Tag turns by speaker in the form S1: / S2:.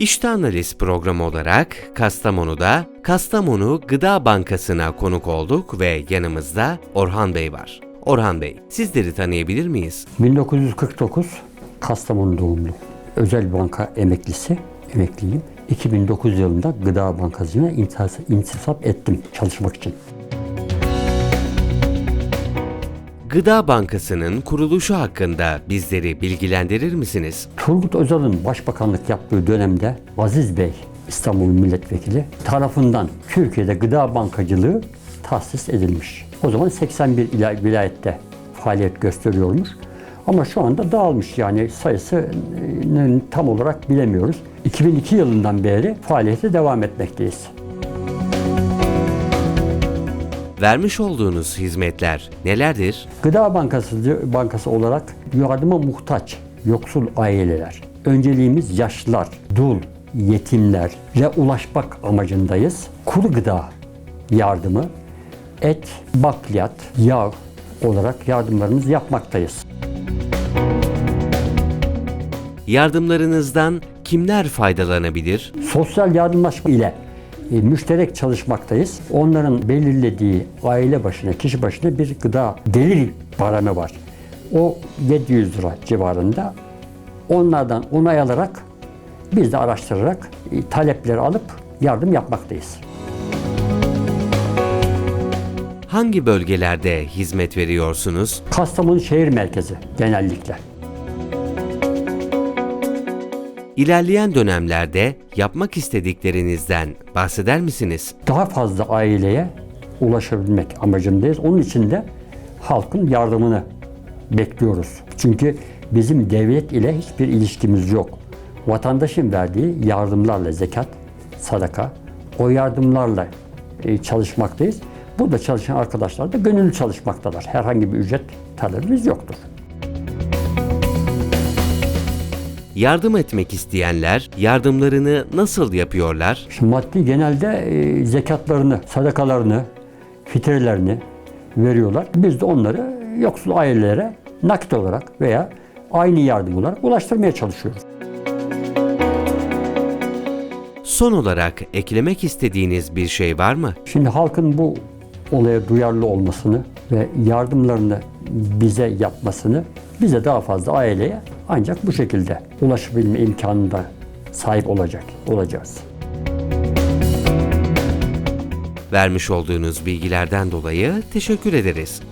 S1: İşte Analiz programı olarak Kastamonu'da Kastamonu Gıda Bankası'na konuk olduk ve yanımızda Orhan Bey var. Orhan Bey, sizleri tanıyabilir miyiz?
S2: 1949 Kastamonu doğumlu. Özel banka emeklisi, emekliyim. 2009 yılında Gıda Bankası'na intisap, ettim çalışmak için.
S1: Gıda Bankası'nın kuruluşu hakkında bizleri bilgilendirir misiniz?
S2: Turgut Özal'ın başbakanlık yaptığı dönemde Aziz Bey, İstanbul Milletvekili tarafından Türkiye'de gıda bankacılığı tahsis edilmiş. O zaman 81 ila- vilayette faaliyet gösteriyormuş. Ama şu anda dağılmış yani sayısını tam olarak bilemiyoruz. 2002 yılından beri faaliyete devam etmekteyiz.
S1: Vermiş olduğunuz hizmetler nelerdir?
S2: Gıda Bankası, Bankası olarak yardıma muhtaç yoksul aileler, önceliğimiz yaşlılar, dul, yetimler ve ulaşmak amacındayız. Kuru gıda yardımı, et, bakliyat, yağ olarak yardımlarımızı yapmaktayız.
S1: Yardımlarınızdan kimler faydalanabilir?
S2: Sosyal yardımlaşma ile müşterek çalışmaktayız. Onların belirlediği aile başına, kişi başına bir gıda gelir baremi var. O 700 lira civarında. Onlardan onay alarak biz de araştırarak e, talepleri alıp yardım yapmaktayız.
S1: Hangi bölgelerde hizmet veriyorsunuz?
S2: Kastamonu şehir merkezi genellikle.
S1: İlerleyen dönemlerde yapmak istediklerinizden bahseder misiniz?
S2: Daha fazla aileye ulaşabilmek amacındayız. Onun için de halkın yardımını bekliyoruz. Çünkü bizim devlet ile hiçbir ilişkimiz yok. Vatandaşın verdiği yardımlarla zekat, sadaka, o yardımlarla e, çalışmaktayız. Burada çalışan arkadaşlar da gönüllü çalışmaktalar. Herhangi bir ücret talebimiz yoktur.
S1: Yardım etmek isteyenler yardımlarını nasıl yapıyorlar?
S2: Şimdi maddi genelde e, zekatlarını, sadakalarını, fitrelerini veriyorlar. Biz de onları yoksul ailelere nakit olarak veya aynı yardım olarak ulaştırmaya çalışıyoruz.
S1: Son olarak eklemek istediğiniz bir şey var mı?
S2: Şimdi halkın bu olaya duyarlı olmasını ve yardımlarını bize yapmasını bize daha fazla aileye ancak bu şekilde ulaşabilme imkanında sahip olacak olacağız.
S1: Vermiş olduğunuz bilgilerden dolayı teşekkür ederiz.